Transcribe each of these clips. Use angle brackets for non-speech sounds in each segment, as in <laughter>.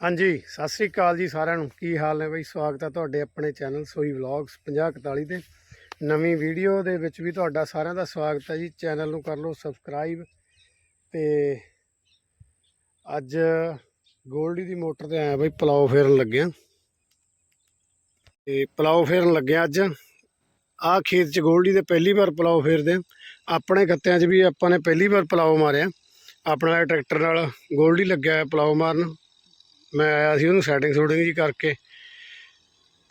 ਹਾਂਜੀ, ਸਤਿ ਸ੍ਰੀ ਅਕਾਲ ਜੀ ਸਾਰਿਆਂ ਨੂੰ। ਕੀ ਹਾਲ ਨੇ ਬਈ? ਸਵਾਗਤ ਹੈ ਤੁਹਾਡੇ ਆਪਣੇ ਚੈਨਲ ਸੋਈ ਵਲੌਗਸ 5041 ਤੇ। ਨਵੀਂ ਵੀਡੀਓ ਦੇ ਵਿੱਚ ਵੀ ਤੁਹਾਡਾ ਸਾਰਿਆਂ ਦਾ ਸਵਾਗਤ ਹੈ ਜੀ। ਚੈਨਲ ਨੂੰ ਕਰ ਲਓ ਸਬਸਕ੍ਰਾਈਬ ਤੇ ਅੱਜ ਗੋਲਡੀ ਦੀ ਮੋਟਰ ਤੇ ਆਇਆ ਬਈ, ਪਲਾਓ ਫੇਰਨ ਲੱਗਿਆ। ਤੇ ਪਲਾਓ ਫੇਰਨ ਲੱਗਿਆ ਅੱਜ। ਆਹ ਖੇਤ 'ਚ ਗੋਲਡੀ ਦੇ ਪਹਿਲੀ ਵਾਰ ਪਲਾਓ ਫੇਰਦੇ ਆਪਣੇ ਖੱਤਿਆਂ 'ਚ ਵੀ ਆਪਾਂ ਨੇ ਪਹਿਲੀ ਵਾਰ ਪਲਾਓ ਮਾਰਿਆ। ਆਪਣਾ ਟਰੈਕਟਰ ਨਾਲ ਗੋਲਡੀ ਲੱਗਿਆ ਹੋਇਆ ਪਲਾਓ ਮਾਰਨ। ਮੈਂ ਆਇਆ ਸੀ ਉਹਨੂੰ ਸੈਟਿੰਗ ਸ਼ੂਟਿੰਗ ਜੀ ਕਰਕੇ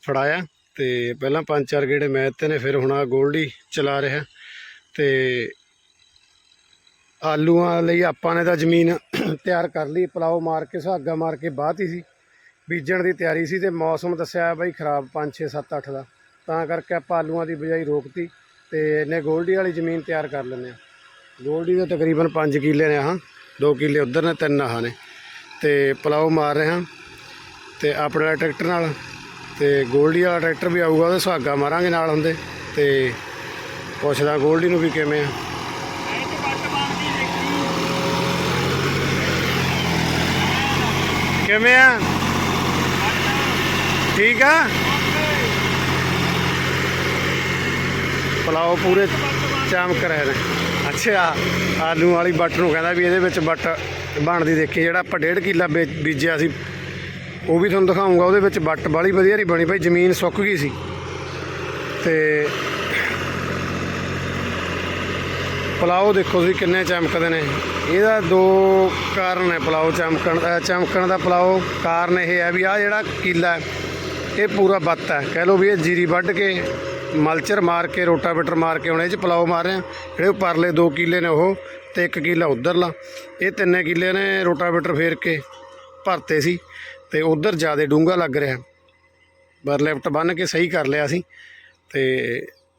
ਫੜਾਇਆ ਤੇ ਪਹਿਲਾਂ ਪੰਜ ਚਾਰ ਗੇੜੇ ਮੈਂ ਤੇ ਨੇ, ਫਿਰ ਹੁਣ ਆ ਗੋਲਡੀ ਚਲਾ ਰਿਹਾ ਤੇ ਆਲੂਆਂ ਲਈ ਆਪਾਂ ਨੇ ਤਾਂ ਜ਼ਮੀਨ ਤਿਆਰ ਕਰ ਲਈ, ਪਲਾਓ ਮਾਰ ਕੇ, ਸੁਹਾਗਾ ਮਾਰ ਕੇ ਬਾਹਤੀ ਸੀ। ਬੀਜਣ ਦੀ ਤਿਆਰੀ ਸੀ ਤੇ ਮੌਸਮ ਦੱਸਿਆ ਬਈ ਖਰਾਬ 5 6 7 8 ਦਾ। ਤਾਂ ਕਰਕੇ ਆਪਾਂ ਆਲੂਆਂ ਦੀ ਬਜਾਈ ਰੋਕਤੀ ਤੇ ਇਹਨੇ ਗੋਲਡੀ ਵਾਲੀ ਜ਼ਮੀਨ ਤਿਆਰ ਕਰ ਲੈਂਦੇ ਆ ਗੋਲਡੀ ਦੇ ਤਕਰੀਬਨ 5 ਕਿੱਲੇ ਨੇ ਆਹ 2 ਕਿੱਲੇ ਉਧਰ ਨੇ, ਤਿੰਨ ਆਹ ਨੇ। ਤੇ ਪਲਾਓ ਮਾਰ ਰਹੇ ਹਾਂ ਤੇ ਆਪਣੇ ਵਾਲੇ ਟਰੈਕਟਰ ਨਾਲ ਤੇ ਗੋਲਡੀ ਵਾਲਾ ਟਰੈਕਟਰ ਵੀ ਆਊਗਾ, ਉਹਦੇ ਸੁਹਾਗਾ ਮਾਰਾਂਗੇ ਨਾਲ ਹੁੰਦੇ ਤੇ ਪੁੱਛਦਾ ਗੋਲਡੀ ਨੂੰ ਵੀ ਕਿਵੇਂ ਆ। ਕਿਵੇਂ ਆ? ਠੀਕ ਆ? ਪਲਾਓ ਪੂਰੇ ਚਮਕ ਰਹੇ ਨੇ। ਅੱਛਾ, ਆਲੂ ਵਾਲੀ ਬੱਟ ਨੂੰ ਕਹਿੰਦਾ ਵੀ ਇਹਦੇ ਵਿੱਚ ਬੱਟ ਬਣਦੀ ਦੇਖੀ, ਜਿਹੜਾ ਆਪਾਂ ਡੇਢ ਕਿੱਲਾ ਬੀ- ਬੀਜਿਆ ਸੀ, ਉਹ ਵੀ ਤੁਹਾਨੂੰ ਦਿਖਾਉਂਗਾ ਉਹਦੇ ਵਿੱਚ ਬੱਟ ਬਾਲੀ ਵਧੀਆ ਨਹੀਂ ਬਣੀ ਭਾਈ ਜ਼ਮੀਨ ਸੁੱਕ ਗਈ ਸੀ। ਤੇ ਪਲਾਓ ਦੇਖੋ ਤੁਸੀਂ ਕਿੰਨੇ ਚਮਕਦੇ ਨੇ। ਇਹਦਾ ਦੋ ਕਾਰਨ ਹੈ ਪਲਾਓ ਚਮਕਣ ਦਾ ਚਮਕਣ ਦਾ ਪਲਾਓ ਕਾਰਨ ਇਹ ਹੈ ਵੀ ਆ ਜਿਹੜਾ ਕੀਲਾ ਇਹ ਪੂਰਾ ਬੱਤ ਹੈ। ਕਹਿ ਲਓ ਵੀ ਇਹ ਜੀਰੀ ਵੱਢ ਕੇ, ਮਲਚਰ ਮਾਰ ਕੇ, ਰੋਟਾਵੇਟਰ ਮਾਰ ਕੇ ਹੁਣ ਇਹ ਚ ਪਲਾਓ ਮਾਰ ਰਹੇ ਆ ਜਿਹੜੇ ਪਰਲੇ ਦੋ ਕਿੱਲੇ ਨੇ ਉਹ ਤੇ ਇੱਕ ਕਿੱਲਾ ਉਧਰਲਾ। ਇਹ ਤਿੰਨੇ ਕਿੱਲੇ ਨੇ ਰੋਟਾਵੇਟਰ ਫੇਰ ਕੇ ਭਰਤੇ ਸੀ ਤੇ ਉਧਰ ਜ਼ਿਆਦਾ ਡੂੰਗਾ ਲੱਗ ਰਿਹਾ। ਬਰ ਲੈਫਟ ਬੰਨ ਕੇ ਸਹੀ ਕਰ ਲਿਆ ਸੀ ਤੇ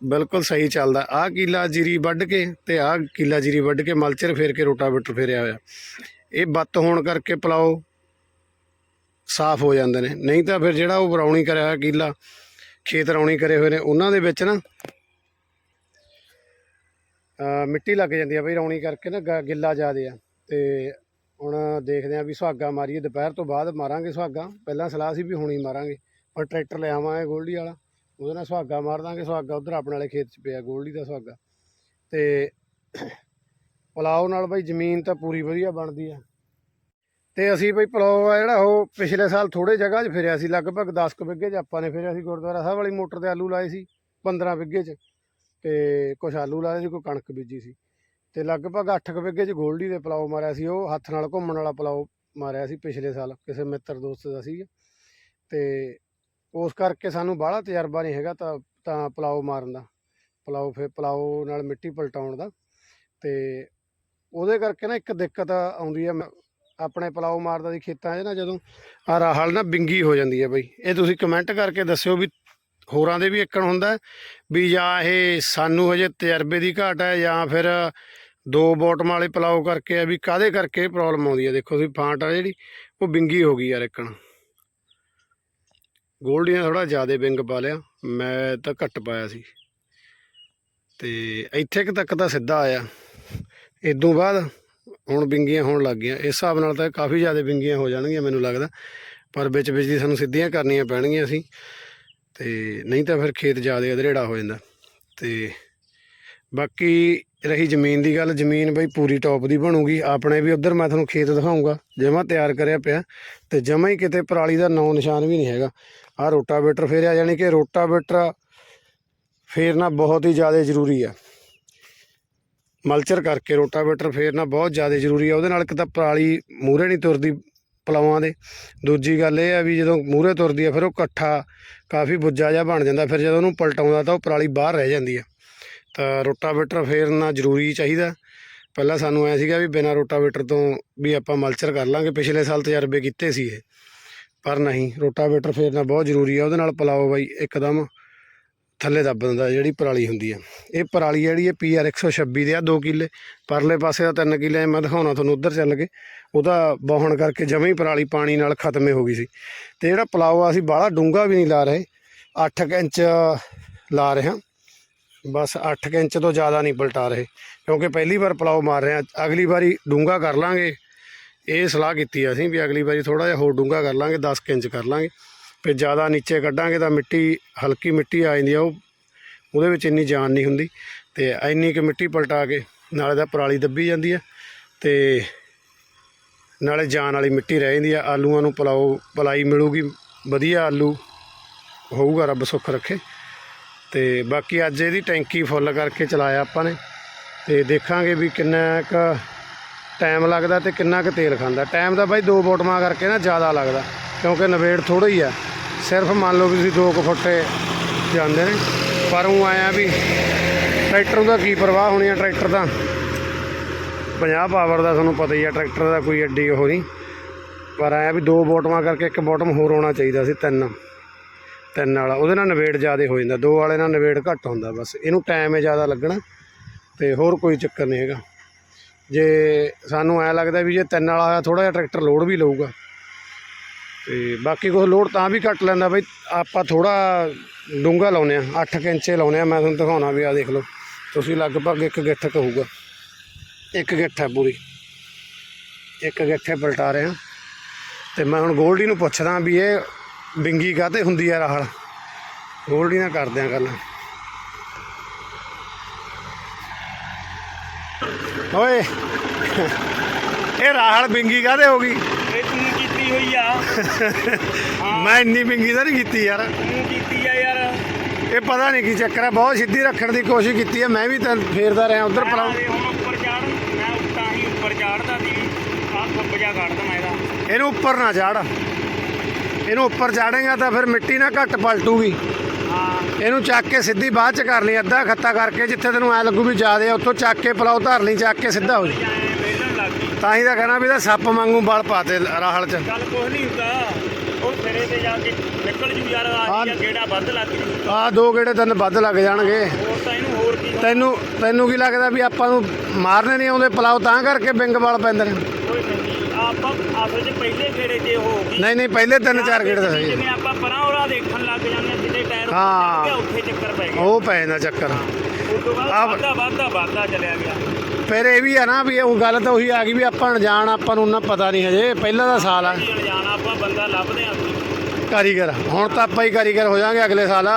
ਬਿਲਕੁਲ ਸਹੀ ਚੱਲਦਾ। ਆਹ ਕਿੱਲਾ ਜੀਰੀ ਵੱਢ ਕੇ ਤੇ ਆਹ ਕਿੱਲਾ ਜੀਰੀ ਵੱਢ ਕੇ ਮਲਚਰ ਫੇਰ ਕੇ ਰੋਟਾਵੇਟਰ ਫੇਰਿਆ ਹੋਇਆ। ਇਹ ਬੱਤ ਹੋਣ ਕਰਕੇ ਪਲਾਓ ਸਾਫ਼ ਹੋ ਜਾਂਦੇ ਨੇ। ਨਹੀਂ ਤਾਂ ਫਿਰ ਜਿਹੜਾ ਉਹ ਬਰਾਉਣੀ ਕਰਿਆ ਹੋਇਆ ਕਿੱਲਾ, ਖੇਤ ਰੌਣੀ ਕਰੇ ਹੋਏ ਨੇ, ਉਹਨਾਂ ਦੇ ਵਿੱਚ ਨਾ ਮਿੱਟੀ ਲੱਗ ਜਾਂਦੀ ਆ ਬਈ ਰੌਣੀ ਕਰਕੇ ਨਾ ਗ- ਗਿੱਲਾ ਜ਼ਿਆਦੇ ਆ। ਤੇ ਹੁਣ ਦੇਖਦੇ ਆ ਵੀ ਸੁਹਾਗਾ ਮਾਰੀਏ, ਦੁਪਹਿਰ ਤੋਂ ਬਾਅਦ ਮਾਰਾਂਗੇ ਸੁਹਾਗਾ। ਪਹਿਲਾਂ ਸਲਾਹ ਸੀ ਵੀ ਹੁਣੀ ਮਾਰਾਂਗੇ, ਪਰ ਟਰੈਕਟਰ ਲੈ ਆਵਾਂਗੇ ਗੋਲਡੀ ਵਾਲਾ। ਉਹਦੇ ਨਾਲ ਸੁਹਾਗਾ ਮਾਰ ਦਾਂਗੇ, ਸੁਹਾਗਾ ਉਧਰ ਆਪਣੇ ਵਾਲੇ ਖੇਤ 'ਚ ਪਿਆ ਗੋਲਡੀ ਦਾ ਸੁਹਾਗਾ। ਤੇ ਪਲਾਓ ਨਾਲ ਬਈ ਜ਼ਮੀਨ ਤਾਂ ਪੂਰੀ ਵਧੀਆ ਬਣਦੀ ਆ। ਤੇ ਅਸੀਂ ਬਈ ਪਲਾਓ ਆ ਜਿਹੜਾ ਉਹ ਪਿਛਲੇ ਸਾਲ ਥੋੜੇ ਜਗ੍ਹਾ 'ਚ ਫਿਰਿਆ ਸੀ, ਲਗਭਗ 10 ਕੁ ਬਿੱਗੇ 'ਚ ਆਪਾਂ ਨੇ ਫਿਰਿਆ ਸੀ ਗੁਰਦੁਆਰਾ ਸਾਹਿਬ ਵਾਲੀ ਮੋਟਰ ਤੇ ਆਲੂ ਲਾਏ ਸੀ 15 ਬਿੱਗੇ 'ਚ। ਤੇ ਕੁਛ ਆਲੂ ਲਾਏ ਸੀ ਕੋਈ ਕਣਕ ਬੀਜੀ ਸੀ। ਤੇ ਲਗਭਗ 8 ਕੁ ਬਿੱਗੇ 'ਚ ਗੋਲਡੀ ਦੇ ਪਲਾਓ ਮਾਰਿਆ ਸੀ। ਉਹ ਹੱਥ ਨਾਲ ਘੁੰਮਣ ਵਾਲਾ ਪਲਾਓ ਮਾਰਿਆ ਸੀ ਪਿਛਲੇ ਸਾਲ, ਕਿਸੇ ਮਿੱਤਰ ਦੋਸਤ ਦਾ ਸੀ ਤੇ ਉਸ ਕਰਕੇ ਸਾਨੂੰ ਬਾਹਲਾ ਤਜਰਬਾ ਨਹੀਂ ਹੈਗਾ ਤਾਂ ਤਾਂ ਪਲਾਓ ਮਾਰਨ ਦਾ। ਪਲਾਓ ਫੇ ਪਲਾਓ ਨਾਲ ਮਿੱਟੀ ਪਲਟਾਉਣ ਦਾ। ਤੇ ਉਹਦੇ ਕਰਕੇ ਨਾ ਇੱਕ ਦਿੱਕਤ ਆਉਂਦੀ ਹੈ ਮ- ਆਪਣੇ ਪਲਾਓ ਮਾਰਦਾ ਸੀ ਖੇਤਾਂ 'ਚ ਨਾ ਜਦੋਂ ਆ ਰਾਹਲ ਨਾ ਬਿੰਗੀ ਹੋ ਜਾਂਦੀ ਹੈ ਬਈ। ਇਹ ਤੁਸੀਂ ਕਮੈਂਟ ਕਰਕੇ ਦੱਸਿਓ ਵੀ ਹੋਰਾਂ ਦੇ ਵੀ ਇੱਕਣ ਹੁੰਦਾ ਵੀ ਜਾਂ ਇਹ ਸਾਨੂੰ ਹਜੇ ਤਜਰਬੇ ਦੀ ਘਾਟ ਹੈ ਜਾਂ ਫਿਰ ਦੋ ਬੋਟਮ ਵਾਲੇ ਪਲਾਓ ਕਰਕੇ ਆ ਵੀ ਕਾਦੇ ਕਰਕੇ ਪ੍ਰੋਬਲਮ ਆਉਂਦੀ ਹੈ? ਦੇਖੋ ਤੁਸੀਂ ਫਾਂਟ ਆ ਜਿਹੜੀ, ਉਹ ਬਿੰਗੀ ਹੋ ਗਈ ਯਾਰ ਇੱਕਣ। ਗੋਲਡੀਆਂ ਥੋੜਾ ਜ਼ਿਆਦਾ ਵਿੰਗ ਪਾ ਲਿਆ, ਮੈਂ ਤਾਂ ਘੱਟ ਪਾਇਆ ਸੀ। ਤੇ ਇੱਥੇ ਕੁ ਤੱਕ ਤਾਂ ਸਿੱਧਾ ਆਇਆ। ਇਦੋਂ ਬਾਅਦ ਹੁਣ ਬਿੰਗੀਆਂ ਹੋਣ ਲੱਗ ਗਈਆਂ। ਇਸ ਹਿਸਾਬ ਨਾਲ ਤਾਂ ਕਾਫੀ ਜ਼ਿਆਦਾ ਬਿੰਗੀਆਂ ਹੋ ਜਾਣਗੀਆਂ ਮੈਨੂੰ ਲੱਗਦਾ। ਪਰ ਵਿੱਚ ਵਿੱਚ ਦੀ ਸਾਨੂੰ ਸਿੱਧੀਆਂ ਕਰਨੀਆਂ ਪੈਣਗੀਆਂ ਸੀ। ਤੇ ਨਹੀਂ ਤਾਂ ਫਿਰ ਖੇਤ ਜ਼ਿਆਦਾ ਅਧਰੇੜਾ ਹੋ ਜਾਂਦਾ। ਤੇ ਬਾਕੀ ਰਹੀ ਜ਼ਮੀਨ ਦੀ ਗੱਲ, ਜ਼ਮੀਨ ਬਈ ਪੂਰੀ ਟੌਪ ਦੀ ਬਣੂਗੀ। ਆਪਣੇ ਵੀ ਉਧਰ ਮੈਂ ਤੁਹਾਨੂੰ ਖੇਤ ਦਿਖਾਉਂਗਾ, ਜਮਾ ਤਿਆਰ ਕਰਿਆ ਪਿਆ। ਤੇ ਜਮਾ ਹੀ ਕਿਤੇ ਪਰਾਲੀ ਦਾ ਨੌ ਨਿਸ਼ਾਨ ਵੀ ਨਹੀਂ ਹੈਗਾ। ਆਹ ਰੋਟਾਵੇਟਰ ਫੇਰਿਆ ਯਾਨੀ ਕਿ ਰੋਟਾਵੇਟਰ ਫੇਰਨਾ ਬਹੁਤ ਹੀ ਜ਼ਿਆਦਾ ਜ਼ਰੂਰੀ ਆ। ਮਲਚਰ ਕਰਕੇ ਰੋਟਾਵੇਟਰ ਫੇਰਨਾ ਬਹੁਤ ਜ਼ਿਆਦਾ ਜ਼ਰੂਰੀ ਆ। ਉਹਦੇ ਨਾਲ ਇੱਕ ਤਾਂ ਪਰਾਲੀ ਮੂਹਰੇ ਨਹੀਂ ਤੁਰਦੀ ਪਲਾਵਾਂ ਦੇ। ਦੂਜੀ ਗੱਲ ਇਹ ਆ ਵੀ ਜਦੋਂ ਮੂਹਰੇ ਤੁਰਦੀ ਆ, ਫਿਰ ਉਹ ਇਕੱਠਾ ਕਾਫੀ ਬੁੱਜਾ ਜਿਹਾ ਬਣ ਜਾਂਦਾ। ਫਿਰ ਜਦੋਂ ਉਹਨੂੰ ਪਲਟਾਉਂਦਾ ਤਾਂ ਉਹ ਪਰਾਲੀ ਬਾਹਰ ਰਹਿ ਜਾਂਦੀ ਆ। ਤਾਂ ਰੋਟਾਵੇਟਰ ਫੇਰਨਾ ਜ਼ਰੂਰੀ ਚਾਹੀਦਾ। ਪਹਿਲਾਂ ਸਾਨੂੰ ਐ ਸੀਗਾ ਵੀ ਬਿਨਾਂ ਰੋਟਾਵੇਟਰ ਤੋਂ ਵੀ ਆਪਾਂ ਮਲਚਰ ਕਰ ਲਾਂਗੇ। ਪਿਛਲੇ ਸਾਲ ਤਜਰਬੇ ਕੀਤੇ ਸੀ ਇਹ। ਪਰ ਨਹੀਂ, ਰੋਟਾਵੇਟਰ ਫੇਰਨਾ ਬਹੁਤ ਜ਼ਰੂਰੀ ਆ। ਉਹਦੇ ਨਾਲ ਪਲਾਓ ਬਾਈ ਇੱਕਦਮ ਥੱਲੇ ਦੱਬ ਦਿੰਦਾ ਜਿਹੜੀ ਪਰਾਲੀ ਹੁੰਦੀ ਆ। ਇਹ ਪਰਾਲੀ ਜਿਹੜੀ ਇਹ ਪੀਆਰ 126 ਦੇ ਆ 2 ਕਿੱਲੇ। ਪਰਲੇ ਪਾਸੇ ਦਾ 3 ਕਿੱਲੇ, ਮੈਂ ਦਿਖਾਉਣਾ ਤੁਹਾਨੂੰ ਉਧਰ ਚੱਲ ਕੇ। ਉਹਦਾ ਬੌਹਣ ਕਰਕੇ ਜਮੇ ਹੀ ਪਰਾਲੀ ਪਾਣੀ ਨਾਲ ਖਤਮੇ ਹੋ ਗਈ ਸੀ। ਤੇ ਜਿਹੜਾ ਪਲਾਓ ਆ, ਅਸੀਂ ਬਾਹਲਾ ਡੂੰਗਾ ਵੀ ਨਹੀਂ ਲਾ ਰਹੇ। 8 ਇੰਚ ਲਾ ਰਹੇ ਹਾਂ। ਬਸ 8 ਇੰਚ ਤੋਂ ਜ਼ਿਆਦਾ ਨਹੀਂ ਪਲਟਾ ਰਹੇ। ਕਿਉਂਕਿ ਪਹਿਲੀ ਵਾਰ ਪਲਾਓ ਮਾਰ ਰਹੇ ਹਾਂ, ਅਗਲੀ ਵਾਰੀ ਡੂੰਗਾ ਕਰ ਲਾਂਗੇ। ਇਹ ਸਲਾਹ ਕੀਤੀ ਅਸੀਂ ਵੀ ਅਗਲੀ ਵਾਰੀ ਥੋੜਾ ਜਿਹਾ ਹੋਰ ਡੂੰਘਾ ਕਰ ਲਾਂਗੇ 10 ਕੁ ਇੰਚ ਕਰ ਲਾਂਗੇ। ਫਿਰ ਜ਼ਿਆਦਾ ਨੀਚੇ ਕੱਢਾਂਗੇ ਤਾਂ ਮਿੱਟੀ, ਹਲਕੀ ਮਿੱਟੀ ਆ ਜਾਂਦੀ ਆ, ਉਹ ਉਹਦੇ ਵਿੱਚ ਇੰਨੀ ਜਾਨ ਨਹੀਂ ਹੁੰਦੀ ਤੇ ਇੰਨੀ ਕੁ ਮਿੱਟੀ ਪਲਟਾ ਕੇ ਨਾਲੇ ਦਾ ਪਰਾਲੀ ਦੱਬੀ ਜਾਂਦੀ ਆ ਤੇ ਨਾਲੇ ਜਾਨ ਵਾਲੀ ਮਿੱਟੀ ਰਹਿ ਜਾਂਦੀ ਆ, ਆਲੂਆਂ ਨੂੰ ਪਲਾਓ, ਪਲਾਈ ਮਿਲੂਗੀ, ਵਧੀਆ ਆਲੂ ਹੋਊਗਾ, ਰੱਬ ਸੁੱਖ ਰੱਖੇ। ਤੇ ਬਾਕੀ ਅੱਜ ਇਹਦੀ ਟੈਂਕੀ ਫੁੱਲ ਕਰਕੇ ਚਲਾਇਆ ਆਪਾਂ ਨੇ ਤੇ ਦੇਖਾਂਗੇ ਵੀ ਕਿੰਨਾ ਕੁ ਟਾਈਮ ਲੱਗਦਾ ਤੇ ਕਿੰਨਾ ਕੁ ਤੇਲ ਖਾਂਦਾ। ਟਾਈਮ ਤਾਂ ਬਾਈ ਦੋ ਬੋਟਮਾਂ ਕਰਕੇ ਨਾ ਜ਼ਿਆਦਾ ਲੱਗਦਾ। ਕਿਉਂਕਿ ਨਵੇੜ ਥੋੜਾ ਹੀ ਆ। ਸਿਰਫ ਮੰਨ ਲਓ ਵੀ ਤੁਸੀਂ ਦੋ ਕੁ ਫੁੱਟੇ ਜਾਂਦੇ ਨੇ। ਪਰ ਉਹ ਆਇਆ ਵੀ ਟਰੈਕਟਰ ਦਾ ਕੀ ਪ੍ਰਵਾਹ ਹੋਣੀ ਆ ਟਰੈਕਟਰ ਦਾ। 50 ਪਾਵਰ ਦਾ ਤੁਹਾਨੂੰ ਪਤਾ ਹੀ ਆ, ਟਰੈਕਟਰ ਦਾ ਕੋਈ ਐਡੀ ਉਹ ਨਹੀਂ। ਪਰ ਆਇਆ ਵੀ ਦੋ ਬੋਟਮਾਂ ਕਰਕੇ ਇੱਕ ਬੋਟਮ ਹੋਰ ਹੋਣਾ ਚਾਹੀਦਾ ਸੀ, ਤਿੰਨ। ਤਿੰਨ ਵਾਲਾ। ਉਹਦੇ ਨਾਲ ਨਵੇੜ ਜ਼ਿਆਦਾ ਹੋ ਜਾਂਦਾ। ਦੋ ਵਾਲੇ ਨਾਲ ਨਵੇੜ ਘੱਟ ਹੁੰਦਾ ਬਸ। ਇਹਨੂੰ ਟਾਈਮ ਹੈ ਜ਼ਿਆਦਾ ਲੱਗਣਾ ਤੇ ਹੋਰ ਕੋਈ ਚੱਕਰ ਨਹੀਂ ਹੈਗਾ। ਜੇ ਸਾਨੂੰ ਐ ਲੱਗਦਾ ਵੀ ਜੇ ਤਿੰਨ ਵਾਲਾ ਹੋਇਆ ਥੋੜਾ ਜਿਹਾ ਟਰੈਕਟਰ ਲੋਡ ਵੀ ਲਊਗਾ। ਤੇ ਬਾਕੀ ਕੁਛ ਲੋਡ ਤਾਂ ਵੀ ਘੱਟ ਲੈਂਦਾ ਬਈ, ਆਪਾਂ ਥੋੜਾ ਡੂੰਘਾ ਲਾਉਨੇ ਆ 8 ਇੰਚੇ ਲਾਉਨੇ ਆ ਮੈਂ ਤੁਹਾਨੂੰ ਦਿਖਾਉਣਾ ਵੀ ਆ ਦੇਖ ਲਓ, ਤੁਸੀਂ ਲਗਭਗ ਇੱਕ ਗਿੱਠ ਕਹੂਗਾ ਇੱਕ ਗਿੱਠ ਹੈ ਪੂਰੀ। ਇੱਕ ਗਿੱਠੇ ਪਲਟਾ ਰਹੇ ਹਾਂ। ਤੇ ਮੈਂ ਹੁਣ ਗੋਲਡੀ ਨੂੰ ਪੁੱਛਦਾ ਵੀ ਇਹ ਬਿੰਗੀ ਕਾਤੇ ਹੁੰਦੀ ਆ ਰਾਹਲ? ਗੋਲਡੀ ਨਾਲ ਕਰਦੇ ਆ ਗੱਲ। ਓਏ, ਇਹ ਰਾਹਲ ਬਿੰਗੀ ਕਾਤੇ ਹੋ ਗਈ? ਕੀਤੀ ਹੋਈ ਆ। <laughs> ਮੈਂ ਇੰਨੀ ਬਿੰਗੀ ਤਾਂ ਨਹੀਂ ਕੀਤੀ ਯਾਰ। ਤੂੰ ਕੀਤੀ ਆ ਯਾਰ। ਇਹ ਪਤਾ ਨਹੀਂ ਕੀ ਚੱਕਰ ਹੈ ਬਹੁਤ ਸਿੱਧੀ ਰੱਖਣ ਦੀ ਕੋਸ਼ਿਸ਼ ਕੀਤੀ ਹੈ ਮੈਂ ਵੀ ਤਾਂ ਫੇਰਦਾ ਰਿਹਾ ਉਧਰ ਪਲਾਉ ਮੈਂ ਹੁਣ ਉੱਪਰ ਚੜ ਮੈਂ ਉੱਤਾਂ ਹੀ ਉੱਪਰ ਚੜਦਾ ਸੀ। ਆਹ ਖੱਬ ਜਾ ਕੱਢਦਾ ਮੈਂ ਇਹਦਾ। ਇਹਨੂੰ ਉੱਪਰ ਨਾ ਚਾੜ ਇਹਨੂੰ ਉੱਪਰ ਚਾੜੇਗਾ ਤਾਂ ਫਿਰ ਮਿੱਟੀ ਨਾ ਘੱਟ ਪਲਟੂਗੀ। ਹਾਂ। ਇਹਨੂੰ ਚੱਕ ਕੇ ਸਿੱਧੀ ਬਾਅਦ ਚ ਕਰ ਲਈ ਅੱਧਾ ਖੱਤਾ ਕਰਕੇ ਜਿੱਥੇ ਤੈਨੂੰ ਐ ਲੱਗੂ ਵੀ ਜ਼ਿਆਦੇ ਆ ਉੱਥੋਂ ਚੱਕ ਕੇ ਪਲਾਉ ਧਰ ਲਈ ਚੱਕ ਕੇ ਸਿੱਧਾ ਹੋ ਜਾ ਤਾਂ ਹੀ ਤਾਂ ਕਹਿਣਾ ਵੀ ਤਾਂ ਸੱਪ ਵਾਂਗੂ ਬਲ ਪਾਤੇ ਰਾਹਲ ਚ। ਚੱਲ ਕੁਛ ਨਹੀਂ ਹੁੰਦਾ। ਉਹ ਸਿਰੇ ਤੇ ਜਾ ਕੇ ਨਿਕਲ ਜੂ ਯਾਰ ਆ ਹਾਂ। ਜਾਂ ਗੇੜਾ ਵੱਧ ਲੱਗ ਜੂ। ਆਹ ਦੋ ਗੇੜੇ ਤਿੰਨ ਵੱਧ ਲੱਗ ਜਾਣਗੇ। ਹੋਰ ਤਾਂ ਇਹਨੂੰ ਹੋਰ ਕੀ ਤੈਨੂੰ ਤੈਨੂੰ ਕੀ ਲੱਗਦਾ ਵੀ ਆਪਾਂ ਨੂੰ ਮਾਰਨੇ ਨਹੀਂ ਆਉਂਦੇ ਪਲਾਉ ਤਾਂ ਕਰਕੇ ਬਿੰਗ ਬਲ ਪੈਂਦੇ ਨੇ। ਕੋਈ ਨਹੀਂ ਆਪਾਂ ਅਸਲ 'ਚ ਪਹਿਲੇ ਗੇੜੇ ਤੇ ਹੋ ਗਈ। ਨਹੀਂ ਨਹੀਂ ਪਹਿਲੇ ਤਿੰਨ ਚਾਰ ਗੇੜੇ ਤਾਂ ਸਹੀ ਜਿਵੇਂ ਆਪਾਂ ਪਰਾਂ ਉਹਲਾ ਦੇਖਣ ਲੱਗ ਜਾਂਦੇ ਸਿੱਧੇ ਟਾਇਰ ਹਾਂ। ਉੱਥੇ ਚੱਕਰ ਪੈ ਗਿਆ ਉਹ ਪੈ ਜਾਂਦਾ ਚੱਕਰ। ਆਹ- ਵਾਧਾ ਵਾਧਾ ਵਾਧਾ ਚਲਿਆ ਗਿਆ। ਫਿਰ ਇਹ ਵੀ ਆ ਨਾ ਵੀ ਉਹ ਗੱਲ ਤਾਂ ਉਹੀ ਆ ਗਈ ਵੀ ਆਪਾਂ ਅਣਜਾਣ ਆਪਾਂ ਨੂੰ ਉਹਨਾਂ ਪਤਾ ਨਹੀਂ ਹਜੇ ਪਹਿਲਾਂ ਦਾ ਸਾਲ ਆ। ਕੀ ਅਣਜਾਣਾ ਆਪਾਂ ਬੰਦਾ ਲੱਭਦੇ ਆਂ। ਕਾਰੀਗਰ ਹੁਣ ਤਾਂ ਆਪਾਂ ਹੀ ਕਾਰੀਗਰ ਹੋ ਜਾਾਂਗੇ ਅਗਲੇ ਸਾਲ।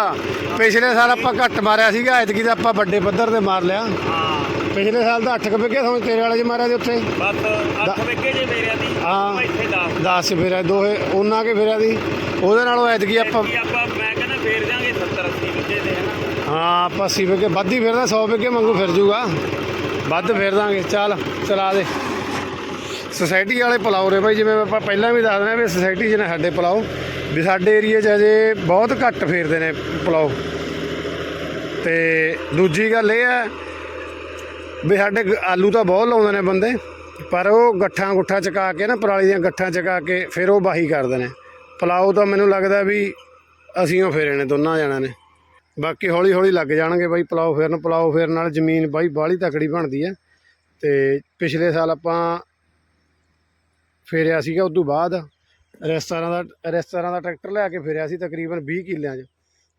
ਪਿਛਲੇ ਸਾਲ ਆਪਾਂ ਘੱਟ ਮਾਰਿਆ ਸੀਗਾ ਐਤਕੀ ਤਾਂ ਆਪਾਂ ਵੱਡੇ ਪੱਧਰ ਤੇ ਮਾਰ ਲਿਆ। ਹਾਂ। ਪਿਛਲੇ ਸਾਲ ਤਾਂ 8 ਵਿਗੇ ਸਮਝ ਤੇਰੇ ਵਾਲੇ 'ਚ ਮਾਰਿਆ ਤੇ ਉੱਥੇ। ਬਸ ਅੱਠ ਵਿਕੇ ਜੇ ਮੇਰਿਆਂ ਦੀ ਹਾਂ। ਇੱਥੇ ਦਾ 10 ਫੇਰਿਆ ਦੋਹੇ ਉਹਨਾਂ ਕੇ ਫੇਰਿਆ ਦੀ ਉਹਦੇ ਨਾਲੋਂ ਐਤਕੀ ਆਪਾਂ ਕੀ ਆਪਾਂ ਮੈਂ ਕਹਿੰਦਾ ਫੇਰ ਜਾਾਂਗੇ 70 80 ਵਿਕੇ ਦੇ ਹਨਾ ਹਾਂ, ਆਪਾਂ 80 ਵਿਗੇ ਵੱਧ ਹੀ ਫਿਰਦਾ 100 ਵਿਗੇ ਮੰਗੂ ਫਿਰ ਜੂਗਾ। ਵੱਧ ਫਿਰ ਦਾਂਗੇ, ਚੱਲ, ਚਲਾ ਦੇ। ਸੋਸਾਇਟੀ ਵਾਲੇ ਪਲਾਓ ਰੇ ਭਾਈ ਜਿਵੇਂ ਆਪਾਂ ਪਹਿਲਾਂ ਵੀ ਦੱਸਦੇ ਆ ਵੀ ਸੋਸਾਇਟੀ 'ਚ ਨੇ ਸਾਡੇ ਪਲਾਓ, ਵੀ ਸਾਡੇ ਏਰੀਆ 'ਚ ਅਜੇ ਬਹੁਤ ਘੱਟ ਫੇਰਦੇ ਨੇ ਪਲਾਓ। ਤੇ ਦੂਜੀ ਗੱਲ ਇਹ ਹੈ ਵੀ ਸਾਡੇ ਆਲੂ ਤਾਂ ਬਹੁਤ ਲਾਉਂਦੇ ਨੇ ਬੰਦੇ, ਪਰ ਉਹ ਗੱਠਾਂ ਗੁੱਠਾਂ ਚਕਾ ਕੇ ਨਾ, ਪਰਾਲੀ ਦੀਆਂ ਗੱਠਾਂ ਚਕਾ ਕੇ ਫਿਰ ਉਹ ਬਾਹੀ ਕਰਦੇ ਨੇ। ਪਲਾਓ ਤਾਂ ਮੈਨੂੰ ਲੱਗਦਾ ਵੀ ਅਸੀਂ ਉਹ ਫੇਰੇ ਨੇ, ਦੋਨਾਂ ਜਣਾਂ ਨੇ। ਬਾਕੀ ਹੌਲੀ ਹੌਲੀ ਲੱਗ ਜਾਣਗੇ ਬਾਈ, ਪਲਾਓ ਫੇਰਨ ਪਲਾਓ ਫੇਰਨ ਨਾਲ ਜ਼ਮੀਨ ਬਾਈ ਬਾਹਲੀ ਤਕੜੀ ਬਣਦੀ ਹੈ ਤੇ ਪਿਛਲੇ ਸਾਲ ਆਪਾਂ ਫੇਰਿਆ ਸੀਗਾ ਉਸ ਤੋਂ ਬਾਅਦ ਰੈਸਟੋਰਾਂ ਦਾ ਰੈਸਟੋਰਾਂ ਦਾ ਟਰੈਕਟਰ ਲੈ ਕੇ ਫੇਰਿਆ ਸੀ ਤਕਰੀਬਨ 20 ਕਿੱਲਿਆਂ 'ਚ।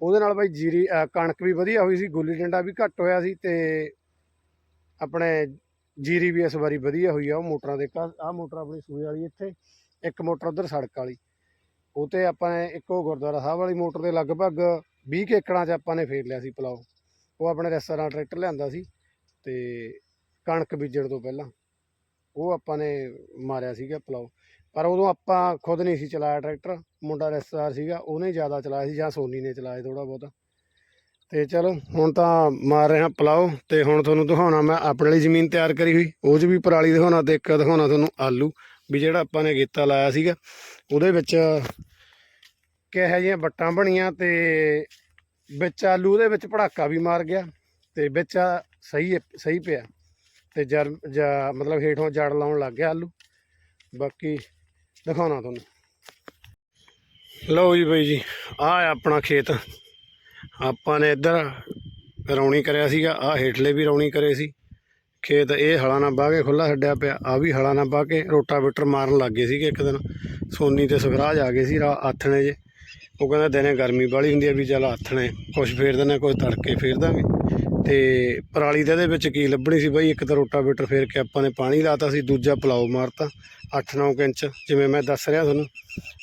ਉਹਦੇ ਨਾਲ ਬਾਈ ਜੀਰੀ ਕਣਕ ਵੀ ਵਧੀਆ ਹੋਈ ਸੀ, ਗੁੱਲੀ ਡੰਡਾ ਵੀ ਘੱਟ ਹੋਇਆ ਸੀ ਤੇ ਆਪਣੇ ਜੀਰੀ ਵੀ ਇਸ ਵਾਰੀ ਵਧੀਆ ਹੋਈ ਆ, ਉਹ ਮੋਟਰਾਂ ਦੇ ਆਹ ਮੋਟਰ ਆਪਣੀ ਸੂਏ ਵਾਲੀ ਇੱਥੇ, ਇੱਕ ਮੋਟਰ ਉਧਰ ਸੜਕ ਵਾਲੀ। ਉਹ ਤੇ ਆਪਾਂ ਨੇ ਇੱਕੋ ਗੁਰਦੁਆਰਾ ਸਾਹਿਬ ਵਾਲੀ ਮੋਟਰ ਦੇ ਲਗਭਗ 20 ਕੁ ਏਕੜਾਂ 'ਚ ਆਪਾਂ ਨੇ ਫੇਰ ਲਿਆ ਸੀ ਪਲਾਓ। ਉਹ ਆਪਣੇ ਰੈਸਟੋਰਾਂ ਟਰੈਕਟਰ ਲਿਆਂਦਾ ਸੀ ਤੇ ਕਣਕ ਬੀਜਣ ਤੋਂ ਪਹਿਲਾਂ ਉਹ ਆਪਾਂ ਨੇ ਮਾਰਿਆ ਸੀਗਾ ਪਲਾਓ। ਪਰ ਉਦੋਂ ਆਪਾਂ ਖੁਦ ਨਹੀਂ ਸੀ ਚਲਾਇਆ ਟਰੈਕਟਰ, ਮੁੰਡਾ ਰਿਸ਼ਤੇਦਾਰ ਸੀਗਾ, ਉਹਨੇ ਜ਼ਿਆਦਾ ਚਲਾਇਆ ਸੀ ਜਾਂ ਸੋਨੀ ਨੇ ਚਲਾਇਆ ਥੋੜਾ ਬਹੁਤਾ। ਤੇ ਚਲੋ, ਹੁਣ ਤਾਂ ਮਾਰ ਰਹੇ ਹਾਂ ਪਲਾਓ ਤੇ ਹੁਣ ਤੁਹਾਨੂੰ ਦਿਖਾਉਣਾ ਮੈਂ ਆਪਣੇ ਲਈ ਜ਼ਮੀਨ ਤਿਆਰ ਕਰੀ ਹੋਈ। ਉਹ 'ਚ ਵੀ ਪਰਾਲੀ ਦਿਖਾਉਣਾ ਤੇ ਇੱਕ ਦਿਖਾਉਣਾ ਤੁਹਾਨੂੰ ਆਲੂ ਵੀ ਜਿਹੜਾ ਆਪਾਂ ਨੇ ਗੀਤਾ ਲਾਇਆ ਸੀਗਾ। ਉਹਦੇ ਵਿੱਚ ਕਿਹੋ ਜਿਹੀਆਂ ਵੱਟਾਂ ਬਣੀਆਂ ਤੇ ਵਿੱਚ ਆਲੂ ਦੇ ਵਿੱਚ ਪੜਾਕਾ ਵੀ ਮਾਰ ਗਿਆ ਤੇ ਵਿੱਚ ਸਹੀ ਸਹੀ ਪਿਆ ਤੇ ਜਰ, ਜਾਂ, ਮਤਲਬ ਹੇਠੋਂ ਜੜ ਲਾਉਣ ਲੱਗ ਗਿਆ ਆਲੂ। ਬਾਕੀ ਦਿਖਾਉਣਾ ਤੁਹਾਨੂੰ। ਲਓ ਜੀ ਬਾਈ ਜੀ ਆਹ ਆਪਣਾ ਖੇਤ। ਆਪਾਂ ਨੇ ਇੱਧਰ ਰੌਣੀ ਕਰਿਆ ਸੀਗਾ ਆਹ ਹੇਠਲੇ ਵੀ ਰੌਣੀ ਕਰੇ ਸੀ। ਖੇਤ ਇਹ ਹਲਾ ਨਾ ਬਾਹ ਕੇ ਖੁੱਲਾ ਛੱਡਿਆ ਪਿਆ, ਆ ਵੀ ਹਲਾ ਨਾ ਬਾਹ ਕੇ ਰੋਟਾਵੇਟਰ ਮਾਰਨ ਲੱਗ ਗਏ ਸੀਗੇ ਇੱਕ ਦਿਨ। ਸੋਨੀ ਤੇ ਸੁਖਰਾਜ ਆ ਗਏ ਸੀ, ਰਾ ਆਥਣੇ ਜੇ। ਉਹ ਕਹਿੰਦਾ ਦਿਨੇ ਗਰਮੀ ਬਾਲੀ ਹੁੰਦੀ ਆ ਵੀ ਚੱਲ ਹੱਥ ਨੇ ਕੁਛ ਫੇਰ ਦਿੰਦੇ ਕੁਛ ਤੜਕੇ ਫੇਰ ਦਾਂਗੇ। ਤੇ ਪਰਾਲੀ ਦੇ ਇਹਦੇ ਵਿੱਚ ਕੀ ਲੱਭਣੀ ਸੀ ਬਾਈ? ਇੱਕ ਤਾਂ ਰੋਟਾਵੇਟਰ ਫੇਰ ਕੇ ਆਪਾਂ ਨੇ ਪਾਣੀ ਲਾਤਾ ਸੀ, ਦੂਜਾ ਪਲਾਉ ਮਾਰਤਾ 8-9 ਇੰਚ। ਜਿਵੇਂ ਮੈਂ ਦੱਸ ਰਿਹਾ ਤੁਹਾਨੂੰ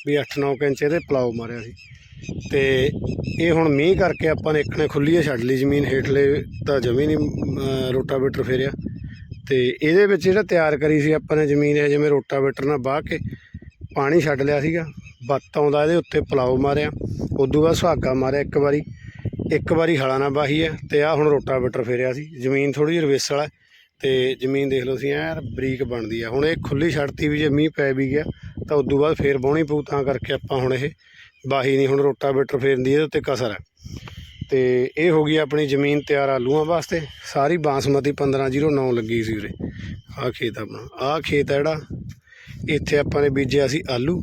ਵੀ 8-9 ਇੰਚ ਇਹਦੇ ਪਲਾਉ ਮਾਰਿਆ ਸੀ। ਤੇ ਇਹ ਹੁਣ ਮੀਂਹ ਕਰਕੇ ਆਪਾਂ ਨੇ ਇੱਕ ਇੱਕਨੇ ਖੁੱਲੀਏ ਛੱਡ ਲਈ ਜ਼ਮੀਨ ਹੇਠਲੇ ਤਾਂ ਜਮੀ ਨਹੀਂ ਰੋਟਾਵੇਟਰ ਫੇਰਿਆ। ਤੇ ਇਹਦੇ ਵਿੱਚ ਜਿਹੜਾ ਤਿਆਰ ਕਰੀ ਸੀ ਆਪਾਂ ਨੇ ਜ਼ਮੀਨ, ਇਹ ਜਿਵੇਂ ਰੋਟਾਵੇਟਰ ਨਾਲ ਬਾਹ ਕੇ ਪਾਣੀ ਛੱਡ ਲਿਆ ਸੀਗਾ, ਬੱਤ ਆਉਂਦਾ ਇਹਦੇ ਉੱਤੇ ਪਲਾਉ ਮਾਰਿਆ, ਉਦੋਂ ਬਾਅਦ ਸੁਹਾਗਾ ਮਾਰਿਆ ਇੱਕ ਵਾਰੀ ਇੱਕ ਵਾਰੀ ਹਲਾ ਨਾ ਬਾਹੀ ਹੈ ਤੇ ਆ ਹੁਣ ਰੋਟਾਵੇਟਰ ਫੇਰਿਆ ਸੀ, ਜ਼ਮੀਨ ਥੋੜੀ ਜਿਹੀ ਰਵੇਸਲ ਹੈ ਤੇ ਜ਼ਮੀਨ ਦੇਖ ਲਓ ਸੀ ਐ ਬਰੀਕ ਬਣਦੀ ਆ, ਹੁਣ ਇਹ ਖੁੱਲੀ ਛੱਡਤੀ ਵੀ ਜੇ ਮੀਂਹ ਪੈ ਵੀ ਗਿਆ, ਤਾਂ ਉਦੋਂ ਬਾਅਦ ਫੇਰ ਬਾਉਣੀ ਪਊ, ਤਾਂ ਕਰਕੇ ਆਪਾਂ ਹੁਣ ਇਹ ਬਾਹੀ ਨਹੀਂ, ਹੁਣ ਰੋਟਾਵੇਟਰ ਫੇਰਨ ਦੀ ਇਹਦੇ ਉੱਤੇ ਕਸਰ ਹੈ ਤੇ ਇਹ ਹੋ ਗਈ ਆਪਣੀ ਜ਼ਮੀਨ ਤਿਆਰ ਆਲੂਆਂ ਵਾਸਤੇ, ਸਾਰੀ ਬਾਸਮਤੀ 1509 ਲੱਗੀ ਸੀ ਉਰੇ, ਆਹ ਖੇਤ ਆਪਣਾ, ਆਹ ਖੇਤ ਹੈ ਜਿਹੜਾ ਇੱਥੇ ਆਪਾਂ ਨੇ ਬੀਜਿਆ ਸੀ ਆਲੂ।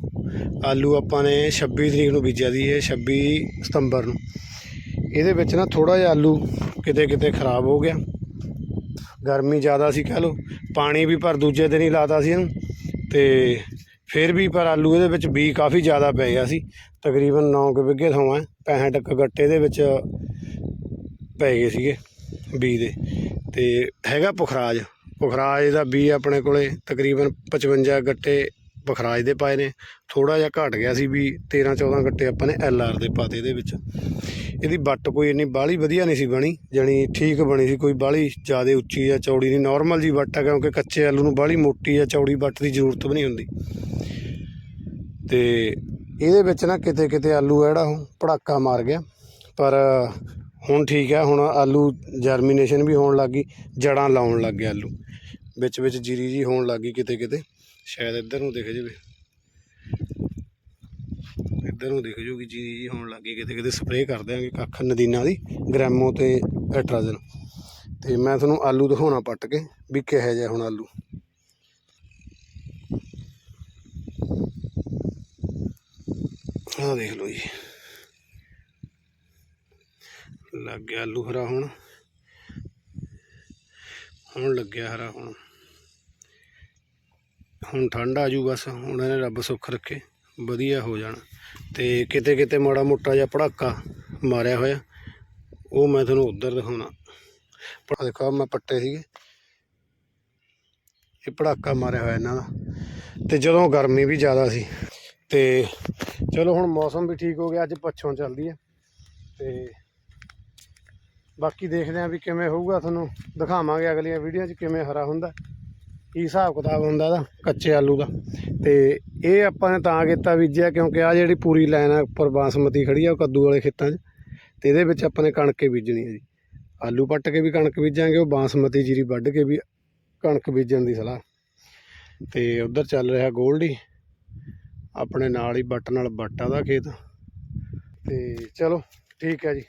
ਆਲੂ ਆਪਾਂ ਨੇ 26 ਤਰੀਕ ਨੂੰ ਬੀਜਿਆ ਸੀ ਇਹ 26 ਸਤੰਬਰ ਨੂੰ। ਇਹਦੇ ਵਿੱਚ ਨਾ ਥੋੜਾ ਜਿਹਾ ਆਲੂ ਕਿਤੇ ਕਿਤੇ ਖਰਾਬ ਹੋ ਗਿਆ। ਗਰਮੀ ਜ਼ਿਆਦਾ ਸੀ ਕਹਿ ਲਓ। ਪਾਣੀ ਵੀ ਪਰ ਦੂਜੇ ਦਿਨ ਹੀ ਲਾਤਾ ਸੀ ਇਹਨੂੰ। ਤੇ ਫਿਰ ਵੀ ਪਰ ਆਲੂ ਇਹਦੇ ਵਿੱਚ ਬੀ ਕਾਫੀ ਜ਼ਿਆਦਾ ਪੈ ਗਿਆ ਸੀ। ਤਕਰੀਬਨ 9 ਕੁ ਵਿਗੇ ਥਾਂ ਹੈ 65 ਕੁ ਗੱਟੇ ਦੇ ਵਿੱਚ ਪੈ ਗਏ ਸੀਗੇ ਬੀ ਦੇ। ਤੇ ਹੈਗਾ ਪੁਖਰਾਜ। ਪੁਖਰਾਜ ਦਾ ਬੀ ਆਪਣੇ ਕੋਲੇ ਤਕਰੀਬਨ 55 ਗੱਟੇ ਪੁਖਰਾਜ ਦੇ ਪਾਏ ਨੇ। ਥੋੜਾ ਜਿਹਾ ਘਟ ਗਿਆ ਸੀ ਵੀ 13 14 ਗੱਟੇ ਆਪਾਂ ਨੇ ਐਲ ਆਰ ਦੇ ਪਾਤੇ ਇਹਦੇ ਵਿੱਚ। ਇਹਦੀ ਵੱਟ ਕੋਈ ਇੰਨੀ ਬਾਹਲੀ ਵਧੀਆ ਨਹੀਂ ਸੀ ਬਣੀ, ਜਾਣੀ ਠੀਕ ਬਣੀ ਸੀ, ਕੋਈ ਬਾਹਲੀ ਜ਼ਿਆਦਾ ਉੱਚੀ ਜਾਂ ਚੌੜੀ ਨਹੀਂ ਨਾਰਮਲ ਜੀ ਵੱਟ ਆ ਕਿਉਂਕਿ ਕੱਚੇ ਆਲੂ ਨੂੰ ਬਾਹਲੀ ਮੋਟੀ ਜਾਂ ਚੌੜੀ ਵੱਟ ਦੀ ਜ਼ਰੂਰਤ ਵੀ ਨਹੀਂ ਹੁੰਦੀ। ਤੇ ਇਹਦੇ ਵਿੱਚ ਨਾ ਕਿਤੇ ਕਿਤੇ ਆਲੂ ਜਿਹੜਾ ਉਹ ਪੜਾਕਾ ਮਾਰ ਗਿਆ, ਪਰ ਹੁਣ ਠੀਕ ਹੈ, ਹੁਣ ਆਲੂ ਜਰਮੀਨੇਸ਼ਨ ਵੀ ਹੋਣ ਲੱਗ ਗਈ, ਜੜਾਂ ਲਾਉਣ ਲੱਗ ਗਿਆ ਆਲੂ। ਵਿੱਚ ਵਿੱਚ ਜੀਰੀ ਜੀ ਹੋਣ ਲੱਗ ਗਈ ਕਿਤੇ ਕਿਤੇ, ਸ਼ਾਇਦ ਇੱਧਰ ਨੂੰ ਦਿਖ ਜਾਵੇ। ਇੱਧਰ ਨੂੰ ਦਿਖ ਜੂਗੀ ਜੀਰੀ ਜੀ ਹੋਣ ਲੱਗ ਗਈ ਕਿਤੇ ਕਿਤੇ ਸਪਰੇਅ ਕਰ ਦਿਆਂਗੇ ਕੱਖ ਨਦੀਨਾਂ ਦੀ, ਗ੍ਰੈਮੋ ਤੇ ਐਟਰਾਜਨ ਤੇ ਮੈਂ ਤੁਹਾਨੂੰ ਆਲੂ ਦਿਖਾਉਣਾ ਪੱਟ ਕੇ, ਵੀ ਕਿਹੋ ਜਿਹਾ ਹੁਣ ਆਲੂ। ਆਹ ਦੇਖ ਲਓ ਜੀ। ਲੱਗ ਗਿਆ ਆਲੂ ਹਰਾ ਹੁਣ। ਹੁਣ ਲੱਗਿਆ ਹਰਾ ਹੁਣ। ਹੁਣ ਠੰਡ ਆ ਜੂ ਬਸ, ਹੁਣ ਇਹਨੇ ਰੱਬ ਸੁੱਖ ਰੱਖੇ, ਵਧੀਆ ਹੋ ਜਾਣਾ। ਤੇ ਕਿਤੇ ਕਿਤੇ ਮਾੜਾ ਮੋਟਾ ਜਿਹਾ ਪੜਾਕਾ ਮਾਰਿਆ ਹੋਇਆ, ਉਹ ਮੈਂ ਤੁਹਾਨੂੰ ਉਧਰ ਦਿਖਾਉਣਾ। ਪਰ ਦੇਖੋ ਮੈਂ ਪੱਟੇ ਸੀਗੇ। ਇਹ ਪੜਾਕਾ ਮਾਰਿਆ ਹੋਇਆ ਇਹਨਾਂ ਦਾ। ਤੇ ਜਦੋਂ ਗਰਮੀ ਵੀ ਜ਼ਿਆਦਾ ਸੀ, ਤੇ ਚਲੋ ਹੁਣ ਮੌਸਮ ਵੀ ਠੀਕ ਹੋ ਗਿਆ, ਅੱਜ ਪੱਛੋਂ ਚੱਲਦੀ ਹੈ ਤੇ ਬਾਕੀ ਦੇਖਦੇ ਆਂ ਵੀ ਕਿਵੇਂ ਹੋਊਗਾ, ਤੁਹਾਨੂੰ ਦਿਖਾਵਾਂਗੇ ਅਗਲੀਆਂ ਵੀਡੀਓ 'ਚ ਕਿਵੇਂ ਹਰਾ ਹੁੰਦਾ। ਕੀ ਹਿਸਾਬ ਕਿਤਾਬ ਹੁੰਦਾ ਇਹਦਾ, ਕੱਚੇ ਆਲੂ ਦਾ। ਤੇ ਇਹ ਆਪਾਂ ਨੇ ਤਾਂ ਕੀਤਾ ਬੀਜਿਆ, ਕਿਉਂਕਿ ਆ ਜਿਹੜੀ ਪੂਰੀ ਲਾਈਨ ਆ, ਉੱਪਰ ਬਾਸਮਤੀ ਖੜੀ ਆ, ਉਹ ਕੱਦੂ ਵਾਲੇ ਖੇਤਾਂ 'ਚ। ਤੇ ਇਹਦੇ ਵਿੱਚ ਆਪਾਂ ਨੇ ਕਣਕ ਬੀਜਣੀ ਹੈ ਜੀ। ਆਲੂ ਪੱਟ ਕੇ ਵੀ ਕਣਕ ਬੀਜਾਂਗੇ, ਉਹ ਬਾਸਮਤੀ ਜੀਰੀ ਵੱਢ ਕੇ ਵੀ ਕਣਕ ਬੀਜਣ ਦੀ ਸਲਾਹ। ਤੇ ਉਧਰ ਚੱਲ ਰਿਹਾ ਗੋਲਡੀ। ਆਪਣੇ ਨਾਲ ਹੀ ਬੱਟ ਨਾਲ ਬੱਟਾ ਦਾ ਖੇਤ। ਤੇ ਚਲੋ, ਠੀਕ ਹੈ ਜੀ।